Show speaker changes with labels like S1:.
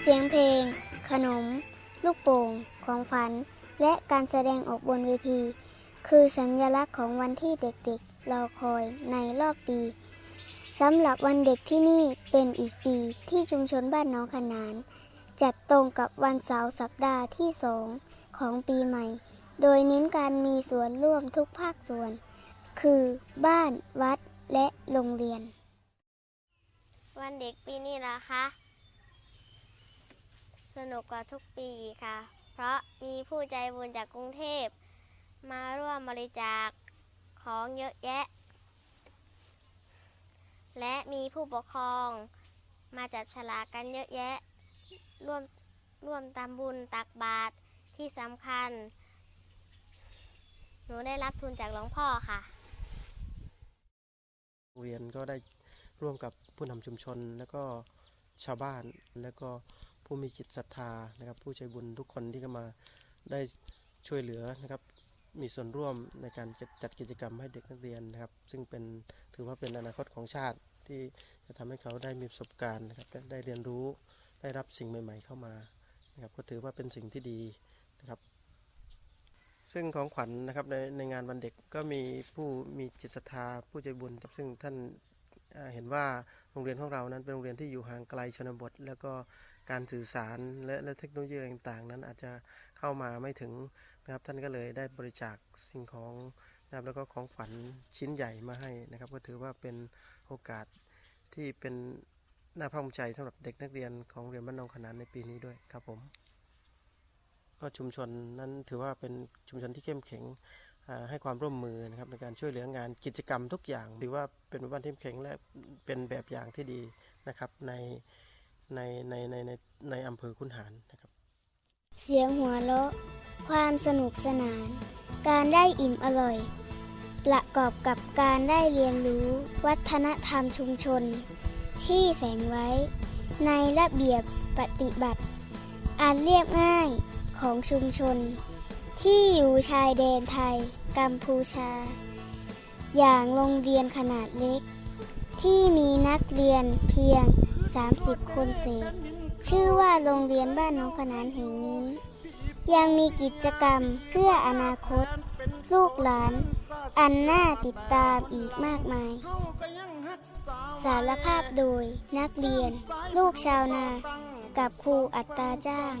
S1: เสียงเพลง ขนม ลูกโป่ง ของขวัญและการแสดงออกบนเวที คือสัญลักษณ์ของวันที่เด็กๆรอคอยในรอบปีสำหรับวันเด็กที่นี่เป็นอีกปีที่ชุมชนบ้านน้องขนาน จัดตรงกับวันเสาร์สัปดาห์ที่สองของปีใหม่ โดยเน้นการมีส่วนร่วมทุกภาคส่วน คือบ้านวัดและโรงเรียน
S2: วันเด็กปีนี้นะคะ สนุกกว่าทุกปีค่ะ เพราะมีผู้ใจบุญจากกรุงเทพ มาร่วมบริจาคของเยอะแยะ และมีผู้ปกครองมาจับฉลากกันเยอะแยะ ร่วมร่วมตามบุญตักบาตรที่สำคัญ หนูได้รับทุนจากหลวงพ่อค่ะ
S3: โรงเรียนก็ได้ร่วมกับผู้นำชุมชน แล้วก็ชาวบ้านแล้วก็ ผู้มีจิตศรัทธานะครับ ผู้ใจบุญทุกคนที่เข้ามาได้ช่วยเหลือนะครับ มีส่วนร่วมในการจัดจดกิจกรรมให้เด็กนักเรียนนะครับ ซึ่งเป็นถือว่าเป็นอนาคตของชาติที่จะทำให้เขาได้มีประสบการณ์นะครับ ได้เรียนรู้ได้รับสิ่งใหม่ ๆ เข้ามานะครับ ก็ถือว่าเป็นสิ่งที่ดีนะครับซึ่งของขวัญนะครับในในงานวันเด็กก็มีผู้มีจิตศรัทธาผู้ใจบุญซึ่งท่านเอ่อเห็นว่าโรงเรียนของเรานั้นเป็นโรงเรียนที่อยู่ห่างไกลชนบท แล้วก็ การสื่อสารและและเทคโนโลยีต่างๆ นั้นอาจจะเข้ามาไม่ถึงนะครับท่านก็เลยได้บริจาคสิ่งของนะครับแล้วก็ของขวัญชิ้นใหญ่มาให้นะครับ ก็ถือว่าเป็นโอกาสที่เป็นน่าภาคภูมิใจสำหรับเด็กนักเรียนของโรงเรียนบ้านนองขนานในปีนี้ด้วยครับผม ก็ชุมชนนั้นถือว่าเป็นชุมชนที่เข้มแข็งให้ความร่วมมือนะครับในการช่วยเหลืองานกิจกรรมทุกอย่างถือว่าเป็นหมู่บ้านที่เข้มแข็งและเป็นแบบอย่างที่ดีนะครับใน ในในในในในอำเภอคุนหารนะครับ
S1: เสียงหัวเราะ ความสนุกสนาน การได้อิ่มอร่อย ประกอบกับการได้เรียนรู้วัฒนธรรมชุมชน ที่แฝงไว้ ในระเบียบปฏิบัติอันเรียบง่ายของชุมชน ที่อยู่ชายแดนไทย กัมพูชา อย่างโรงเรียนขนาดเล็ก ที่มีนักเรียนเพียง 30 คนเศษ ชื่อว่าโรงเรียนบ้านน้องขนานแห่งนี้ ยังมีกิจกรรมเพื่ออนาคต ลูกหลาน อันน่าติดตามอีกมากมาย สารภาพโดยนักเรียน ลูกชาวนา กับครูอัตราจ้าง